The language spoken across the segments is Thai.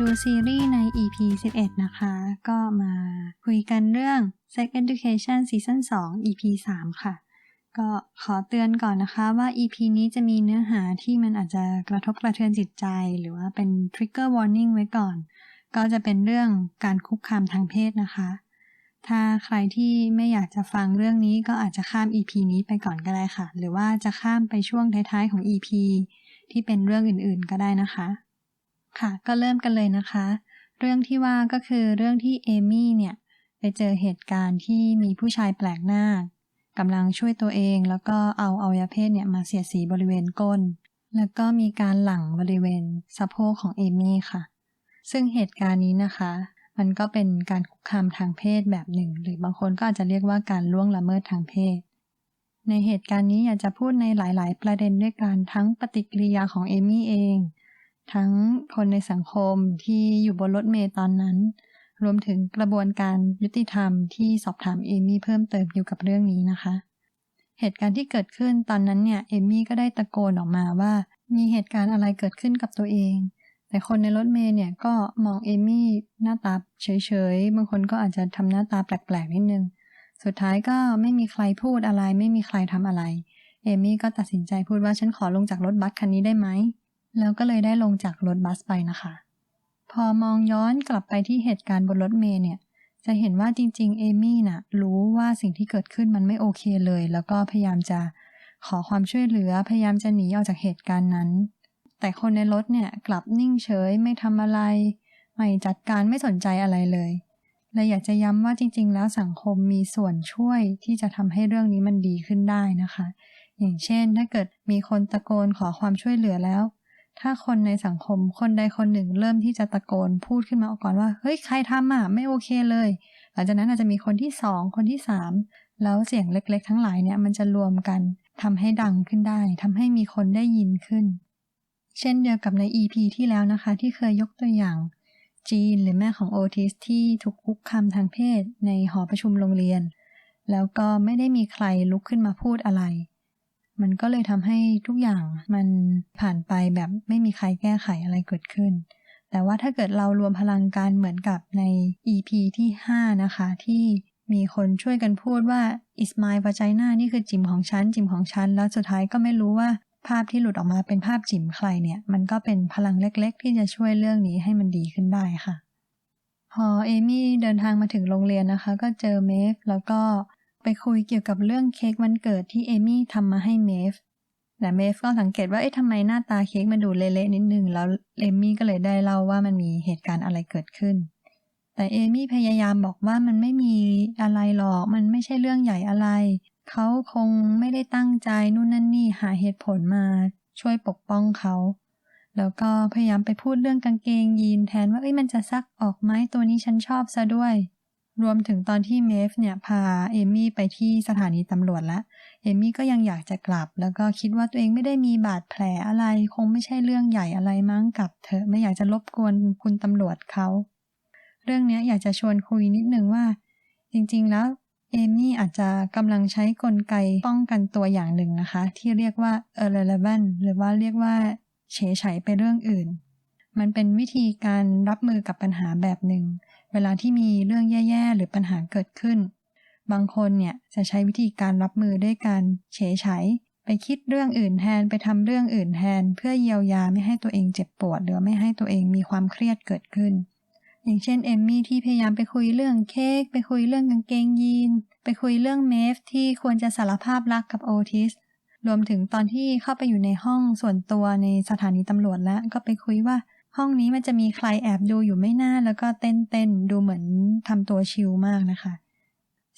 ดูซีรีส์ใน EP 11 นะคะ ก็มาคุยกันเรื่อง Sex Education Season 2 EP 3 ค่ะ ก็ขอเตือนก่อนนะคะว่า EP นี้จะมีเนื้อหาที่มันอาจจะกระทบกระเทือนจิตใจ หรือว่าเป็น Trigger Warning ไว้ก่อน ก็จะเป็นเรื่องการคุกคามทางเพศนะคะ ถ้าใครที่ไม่อยากจะฟังเรื่องนี้ก็อาจจะข้าม EP นี้ไปก่อนก็ได้ค่ะ หรือว่าจะข้ามไปช่วงท้ายๆของ EP ที่เป็นเรื่องอื่นๆก็ได้นะคะ ค่ะ ก็เริ่มกันเลยนะคะ เรื่องที่ว่าก็คือเรื่องที่เอมี่เนี่ยไปเจอเหตุการณ์ที่มีผู้ชายแปลกหน้ากำลังช่วยตัวเองแล้วก็เอาอวัยเพศเนี่ยมาเสียดสีบริเวณก้น แล้วก็มีการหลั่งบริเวณสะโพกของเอมี่ค่ะ ซึ่งเหตุการณ์นี้นะคะ มันก็เป็นการคุกคามทางเพศแบบหนึ่ง หรือบางคนก็อาจจะเรียกว่าการล่วงละเมิดทางเพศ ในเหตุการณ์นี้อยากจะพูดในหลาย ๆ ประเด็นด้วยกันทั้งปฏิกิริยาของเอมี่เอง ทั้งคนในสังคมที่อยู่บนรถเมล์ตอนนั้น รวมถึงกระบวนการยุติธรรมที่สอบถามเอมี่เพิ่มเติมเกี่ยวกับเรื่องนี้นะคะ เหตุการณ์ที่เกิดขึ้นตอนนั้นเนี่ยเอมี่ก็ได้ตะโกนออกมาว่ามีเหตุการณ์อะไรเกิดขึ้นกับตัวเอง แต่คนในรถเมล์เนี่ยก็มองเอมี่หน้าตาเฉยๆ บางคนก็อาจจะทำหน้าตาแปลกๆนิดนึง สุดท้ายก็ไม่มีใครพูดอะไร ไม่มีใครทำอะไร เอมี่ก็ตัดสินใจพูดว่าฉันขอลงจากรถบัสคันนี้ได้ไหม แล้วก็เลยได้ลงจากรถบัสไปนะคะ พอมองย้อนกลับไปที่เหตุการณ์บนรถเมล์เนี่ย จะเห็นว่าจริง ๆ เอมี่น่ะ รู้ว่าสิ่งที่เกิดขึ้นมันไม่โอเคเลย แล้วก็พยายามจะขอความช่วยเหลือ พยายามจะหนีออกจากเหตุการณ์นั้น แต่คนในรถเนี่ยกลับนิ่งเฉยไม่ทำอะไร ไม่จัดการไม่สนใจอะไรเลยและอยากจะย้ำว่าจริง ๆ แล้วสังคมมีส่วนช่วยที่จะทำให้เรื่องนี้มันดีขึ้นได้นะคะ อย่างเช่นถ้าเกิดมีคนตะโกนขอความช่วยเหลือแล้ว ถ้าคนในสังคมคนใดคนหนึ่งเริ่มที่จะตะโกนพูดขึ้นมาออก่อนว่า เฮ้ยใครทำอะไม่โอเคเลย หลังจากนั้นอาจจะมีคนที่สองคนที่สามแล้วเสียงเล็กๆ ทั้งหลายเนี่ยมันจะรวมกันทำให้ดังขึ้นได้ทำให้มีคนได้ยินขึ้น เช่นเดียวกับใน EP ที่แล้วนะคะ ที่เคยยกตัวอย่างจีนหรือแม่ของโอทิสที่ถูกคุกคามทางเพศในหอประชุมโรงเรียน แล้วก็ไม่ได้มีใครลุกขึ้นมาพูดอะไร มันก็เลยทำให้ทุกอย่างมันผ่านไปแบบไม่มีใครแก้ไขอะไรเกิดขึ้น แต่ว่าถ้าเกิดเรารวมพลังกันเหมือนกับใน EP ที่ 5 นะคะ ที่มีคนช่วยกันพูดว่า is my vagina นี่คือจิมของฉัน จิมของฉัน แล้วสุดท้ายก็ไม่รู้ว่าภาพที่หลุดออกมาเป็นภาพจิ๋มใครเนี่ย มันก็เป็นพลังเล็กๆ ที่จะช่วยเรื่องนี้ให้มันดีขึ้นได้ค่ะ พอเอมี่เดินทางมาถึงโรงเรียนนะคะ ก็เจอเมฟแล้วก็ ไปคุยเกี่ยวกับเรื่องเค้กวันเกิดที่เอมี่ทำมาให้เมฟแต่เมฟก็สังเกตว่าเอ๊ะทำไมหน้าตาเค้กมันดูเละๆนิดนึง แล้วเอมี่ก็เลยได้เล่าว่ามันมีเหตุการณ์อะไรเกิดขึ้น แต่เอมี่พยายามบอกว่ามันไม่มีอะไรหรอก มันไม่ใช่เรื่องใหญ่อะไร เขาคงไม่ได้ตั้งใจนู่นนั่นนี่หาเหตุผลมา ช่วยปกป้องเขา แล้วก็พยายามไปพูดเรื่องกางเกงยีนแทนว่าเอ้ยมันจะซักออกไหมตัวนี้ฉันชอบซะด้วย รวมถึงตอนที่เมฟเนี่ยพาเอมี่ไปที่สถานีตำรวจแล้วเอมี่ก็ยังอยากจะกลับ แล้วก็คิดว่าตัวเองไม่ได้มีบาดแผลอะไร คงไม่ใช่เรื่องใหญ่อะไรมั้งกับเธอไม่อยากจะรบกวนคุณตำรวจเขาเรื่องนี้อยากจะชวนคุยนิดนึงว่า จริงๆแล้วเอมี่อาจจะกำลังใช้กลไกป้องกันตัวอย่างหนึ่งนะคะ ที่เรียกว่า irrelevant หรือว่าเรียกว่าเฉยฉไปเรื่องอื่น มันเป็นวิธีการรับมือกับปัญหาแบบหนึ่ง เวลาที่มีเรื่องแย่ๆ หรือปัญหาเกิดขึ้น บางคนเนี่ยจะใช้วิธีการรับมือด้วยการเฉยฉไปคิดเรื่องอื่นแทนไปทำเรื่องอื่นแทน เพื่อเยียวยาไม่ให้ตัวเองเจ็บปวด หรือไม่ให้ตัวเองมีความเครียดเกิดขึ้น อย่างเช่นเอมมี่ที่พยายามไปคุยเรื่องเค้กไปคุยเรื่องกางเกงยีน ไปคุยเรื่องเมฟที่ควรจะสารภาพรักกับโอทิสรวมถึงตอนที่เข้าไปอยู่ในห้องส่วนตัวในสถานีตำรวจแล้วก็ไปคุยว่า ห้องนี้มันจะมีใครแอบดูอยู่ไม่น่าแล้วก็เต้นเต้นดูเหมือนทำตัวชิลมากนะคะ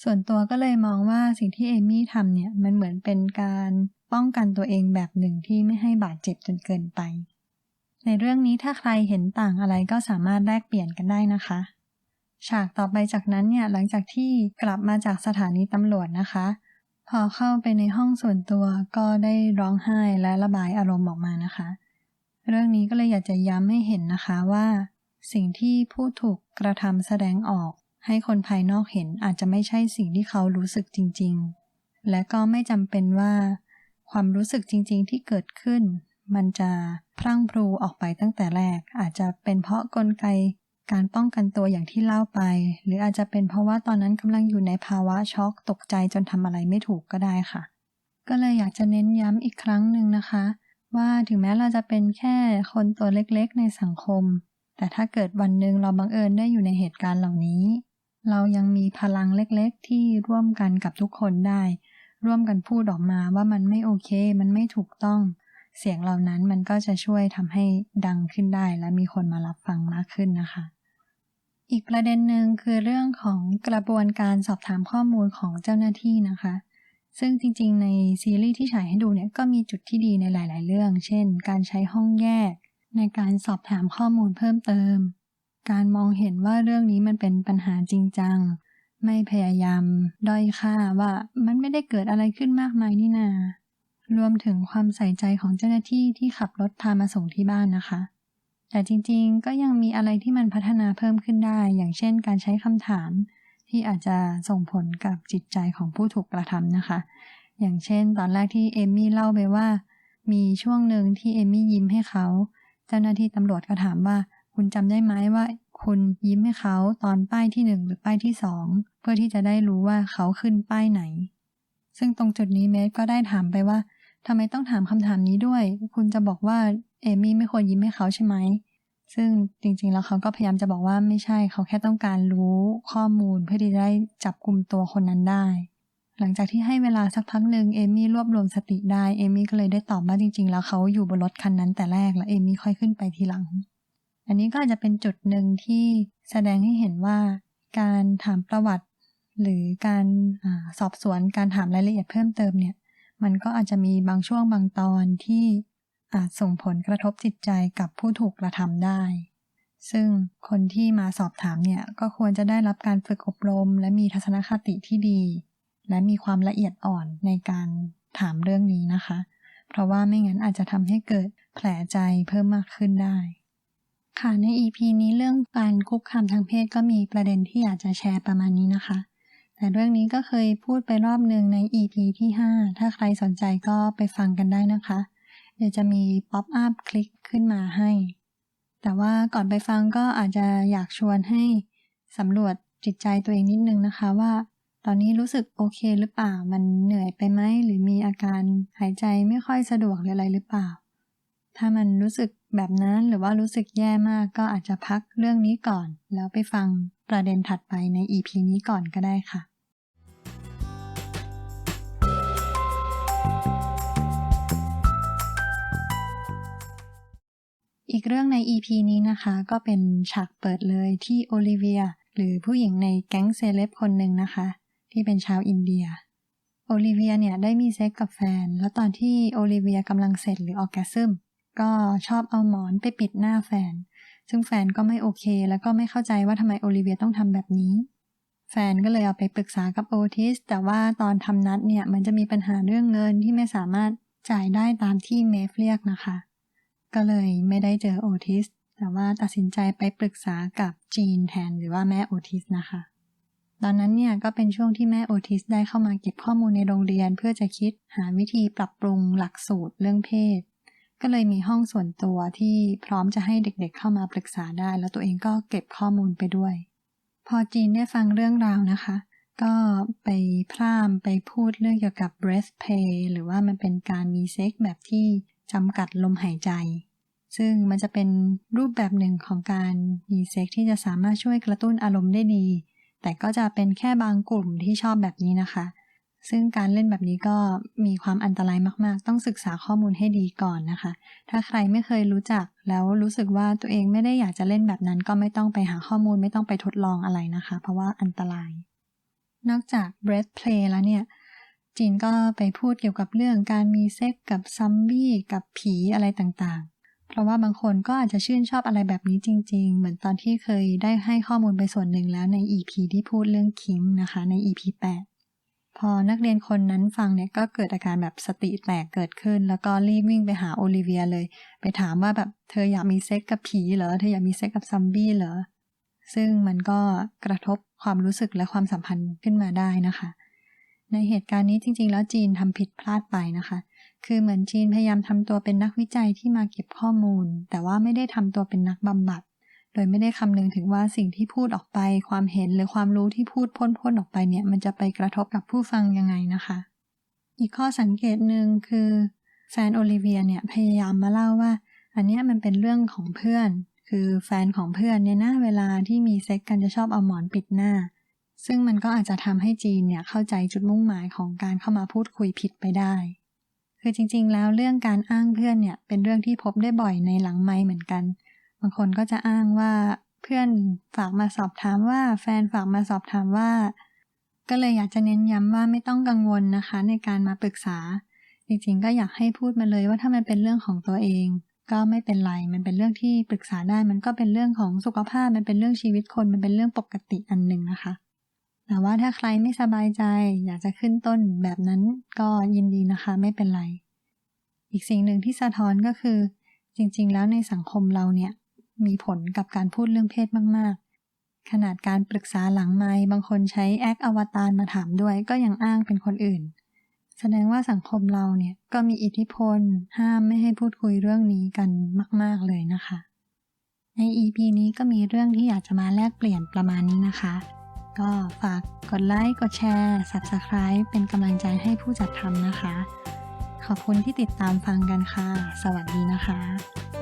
ส่วนตัวก็เลยมองว่าสิ่งที่เอมี่ทำเนี่ยมันเหมือนเป็นการป้องกันตัวเองแบบหนึ่งที่ไม่ให้บาดเจ็บจนเกินไป ในเรื่องนี้ถ้าใครเห็นต่างอะไรก็สามารถแลกเปลี่ยนกันได้นะคะ ฉากต่อไปจากนั้นเนี่ยหลังจากที่กลับมาจากสถานีตำรวจนะคะ พอเข้าไปในห้องส่วนตัวก็ได้ร้องไห้และระบายอารมณ์ออกมานะคะ เรื่องนี้ก็เลยอยากจะย้ำให้เห็นนะคะว่า สิ่งที่ผู้ถูกกระทำแสดงออก ให้คนภายนอกเห็นอาจจะไม่ใช่สิ่งที่เขารู้สึกจริง ๆ และก็ไม่จำเป็นว่า ความรู้สึกจริง ๆ ที่เกิดขึ้น มันจะพรั่งพรูออกไปตั้งแต่แรก อาจจะเป็นเพราะกลไกการป้องกันตัวอย่างที่เล่าไป หรืออาจจะเป็นเพราะว่าตอนนั้นกำลังอยู่ในภาวะช็อกตกใจจนทำอะไรไม่ถูกก็ได้ค่ะ ก็เลยอยากจะเน้นย้ำอีกครั้งหนึ่งนะคะ ว่าถึงแม้เราจะเป็นแค่คนตัวเล็กๆ ในสังคม แต่ถ้าเกิดวันหนึ่งเราบังเอิญได้อยู่ในเหตุการณ์เหล่านี้ เรายังมีพลังเล็กๆ ที่ร่วมกันกับทุกคนได้ ร่วมกันพูดออกมาว่ามันไม่โอเค มันไม่ถูกต้อง เสียงเหล่านั้นมันก็จะช่วยทำให้ดังขึ้นได้ และมีคนมารับฟังมากขึ้นนะคะอีกประเด็นหนึ่งคือเรื่องของกระบวนการสอบถามข้อมูลของเจ้าหน้าที่นะคะ ซึ่งจริงๆ ในซีรีส์ที่ฉายให้ดูเนี่ยก็มีจุดที่ดีในหลาย ๆ เรื่อง เช่น การใช้ห้องแยก ในการสอบถามข้อมูลเพิ่มเติม การมองเห็นว่าเรื่องนี้มันเป็นปัญหาจริงจัง ไม่พยายาม ด้อยค่าว่ามันไม่ได้เกิดอะไรขึ้นมากมายนี่นารวมถึงความใส่ใจของเจ้าหน้าที่ที่ขับรถพามาส่งที่บ้านนะคะ แต่จริงๆ ก็ยังมีอะไรที่มันพัฒนาเพิ่มขึ้นได้ อย่างเช่น การใช้คำถาม ที่อาจจะส่งผลกับจิตใจของผู้ถูกกระทำนะคะ อย่างเช่น ตอนแรกที่เอมมี่เล่าไปว่า มีช่วงหนึ่งที่เอมมี่ยิ้มให้เขา เจ้าหน้าที่ตำรวจก็ถามว่า คุณจำได้ไหมว่า คุณยิ้มให้เขาตอนป้ายที่หนึ่งหรือป้ายที่สองเพื่อที่จะได้รู้ว่าเขาขึ้นป้ายไหน ซึ่งตรงจุดนี้เมสก็ได้ถามไปว่าทำไมต้องถามคำถามนี้ด้วย คุณจะบอกว่าเอมี่ไม่ควรยิ้มให้เขาใช่ไหม ซึ่งจริงๆ แล้วเขาก็พยายามจะบอกว่าไม่ใช่เขาแค่ต้องการรู้ข้อมูลเพื่อที่จะได้จับกลุ่มตัวคนนั้นได้ หลังจากที่ให้เวลาสักพักหนึ่งเอมี่รวบรวมสติได้เอมี่ก็เลยได้ตอบว่าจริง ๆ แล้วเขาอยู่บนรถคันนั้นแต่แรกแล้วเอมี่ค่อยขึ้นไปทีหลัง อันนี้ก็อาจจะเป็นจุดหนึ่งที่แสดงให้เห็นว่าการถามประวัติ หรือการอสอบสวนการถามรายละเอียดเพิ่มเติมเนี่ยมันก็อาจจะมีบางช่วงบางตอนที่ อาจส่งผลกระทบจิตใจกับผู้ถูกกระทำได้ ซึ่งคนที่มาสอบถามเนี่ยก็ควรจะได้รับการฝึกอบรม และมีทัศนคติที่ดี และมีความละเอียดอ่อนในการถามเรื่องนี้นะคะ เพราะว่าไม่งั้นอาจจะทำให้เกิดแผลใจเพิ่มมากขึ้นได้ ค่ะใน EP นี้เรื่องการคุกคามทางเพศก็มีประเด็นที่อยากจะแชร์ประมาณนี้นะคะแต่เรื่องนี้ก็เคยพูดไปรอบหนึ่งใน EP ที่ 5 ถ้าใครสนใจก็ไปฟังกันได้นะคะ เดี๋ยวจะมีป๊อปอัพคลิกขึ้นมาให้ แต่ว่าก่อนไปฟังก็อาจจะอยากชวนให้สำรวจจิตใจตัวเองนิดนึงนะคะว่า ตอนนี้รู้สึกโอเคหรือเปล่า มันเหนื่อยไปไหมหรือมีอาการหายใจไม่ค่อยสะดวกหรืออะไรหรือเปล่า ถ้ามันรู้สึกแบบนั้นหรือว่ารู้สึกแย่มากก็อาจจะพักเรื่องนี้ก่อน แล้วไปฟังประเด็นถัดไปใน EP นี้ก่อนก็ได้ค่ะ อีกเรื่องใน EP นี้นะคะ ก็เป็นฉากเปิดเลยที่โอลิเวีย หรือผู้หญิงในแก๊งเซเลบคนหนึ่งนะคะ ที่เป็นชาวอินเดียโอลิเวียเนี่ยได้มีเซ็กกับแฟน แล้วตอนที่โอลิเวียกำลังเสร็จหรือออกแกซึมก็ชอบเอาหมอนไปปิดหน้าแฟน ซึ่งแฟนก็ไม่โอเค แล้วก็ไม่เข้าใจว่าทำไมโอลิเวียต้องทำแบบนี้ แฟนก็เลยเอาไปปรึกษากับโอทิส แต่ว่าตอนทำนัดเนี่ยมันจะมีปัญหาเรื่องเงินที่ไม่สามารถจ่ายได้ตามที่เมฟเรียกนะคะ ก็เลยไม่ได้เจอโอทิส แต่ว่าตัดสินใจไปปรึกษากับจีนแทนหรือว่าแม่โอทิสนะคะ ตอนนั้นเนี่ยก็เป็นช่วงที่แม่โอทิสได้เข้ามาเก็บข้อมูลในโรงเรียน เพื่อจะคิดหาวิธีปรับปรุงหลักสูตรเรื่องเพศ ก็เลยมีห้องส่วนตัวที่พร้อมจะให้เด็กๆเข้ามาปรึกษาได้ แล้วตัวเองก็เก็บข้อมูลไปด้วย พอจีนได้ฟังเรื่องราวนะคะก็ไปพร่ำไปพูดเรื่องเกี่ยวกับ breast play หรือว่ามันเป็นการมีเซ็กแบบที่จำกัดลมหายใจ ซึ่งมันจะเป็นรูปแบบหนึ่งของการมีเซ็กที่จะสามารถช่วยกระตุ้นอารมณ์ได้ดี แต่ก็จะเป็นแค่บางกลุ่มที่ชอบแบบนี้นะคะ ซึ่งการเล่นแบบนี้ก็มีความอันตรายมากๆ ต้องศึกษาข้อมูลให้ดีก่อนนะคะ ถ้าใครไม่เคยรู้จักแล้วรู้สึกว่าตัวเองไม่ได้อยากจะเล่นแบบนั้น ก็ไม่ต้องไปหาข้อมูลไม่ต้องไปทดลองอะไรนะคะ เพราะว่าอันตราย นอกจาก breath play แล้วเนี่ยจีนก็ไปพูดเกี่ยวกับเรื่องการมีเซ็กกับซัมบี้กับผีอะไรต่างๆ เพราะว่าบางคนก็อาจจะชื่นชอบอะไรแบบนี้จริง ๆ เหมือนตอนที่เคยได้ให้ข้อมูลไปส่วนหนึ่งแล้วใน EP ที่พูดเรื่องคิงนะคะใน EP 8 พอนักเรียนคนนั้นฟังเนี่ยก็เกิดอาการแบบสติแตกเกิดขึ้น แล้วก็รีบวิ่งไปหาโอลิเวียเลย ไปถามว่าแบบเธออยากมีเซ็กกับผีเหรอเธออยากมีเซ็กกับซัมบี้เหรอซึ่งมันก็กระทบความรู้สึกและความสัมพันธ์ขึ้นมาได้นะคะ ในเหตุการณ์นี้จริง ๆ แล้วจีนทำผิดพลาดไปนะคะ คือเหมือนจีนพยายามทำตัวเป็นนักวิจัยที่มาเก็บข้อมูล แต่ว่าไม่ได้ทำตัวเป็นนักบำบัด โดยไม่ได้คำนึงถึงว่าสิ่งที่พูดออกไป ความเห็นหรือความรู้ที่พูดพ่นๆออกไปเนี่ย มันจะไปกระทบกับผู้ฟังยังไงนะคะ อีกข้อสังเกตหนึ่งคือแฟนโอลิเวียเนี่ยพยายามมาเล่าว่า อันนี้มันเป็นเรื่องของเพื่อน คือแฟนของเพื่อนเนี่ยนะเวลาที่มีเซ็กกันจะชอบเอาหมอนปิดหน้า ซึ่งมันก็อาจจะทำให้จีนเนี่ยเข้าใจจุดมุ่งหมายของการเข้ามาพูดคุยผิดไปได้ คือจริงๆ แล้วเรื่องการอ้างเพื่อนเนี่ยเป็นเรื่องที่พบได้บ่อยในหลังไม้เหมือนกัน บางคนก็จะอ้างว่าเพื่อนฝากมาสอบถามว่าแฟนฝากมาสอบถามว่า ก็เลยอยากจะเน้นย้ำว่าไม่ต้องกังวลนะคะ ในการมาปรึกษา จริงๆ ก็อยากให้พูดมาเลยว่าถ้ามันเป็นเรื่องของตัวเอง ก็ไม่เป็นไร มันเป็นเรื่องที่ปรึกษาได้ มันก็เป็นเรื่องของสุขภาพ มันเป็นเรื่องชีวิตคน มันเป็นเรื่องปกติอันหนึ่งนะคะ แต่ว่าถ้าใครไม่สบายใจ อยากจะขึ้นต้นแบบนั้นก็ยินดีนะคะไม่เป็นไร อีกสิ่งหนึ่งที่สะท้อนก็คือ จริง ๆ แล้วในสังคมเราเนี่ย มีผลกับการพูดเรื่องเพศมาก ๆ ขนาดการปรึกษาหลังไม้บางคนใช้แอคอวตารมาถามด้วย ก็ยังอ้างเป็นคนอื่น แสดงว่าสังคมเราเนี่ยก็มีอิทธิพล ห้ามไม่ให้พูดคุยเรื่องนี้กันมาก ๆ เลยนะคะ ใน EP นี้ก็มีเรื่องที่อยากจะมาแลกเปลี่ยนประมาณนี้นะคะ ก็ฝากกดไลค์ กดแชร์ Subscribe เป็นกำลังใจให้ผู้จัดทำนะคะ ขอบคุณที่ติดตามฟังกันค่ะ สวัสดีนะคะ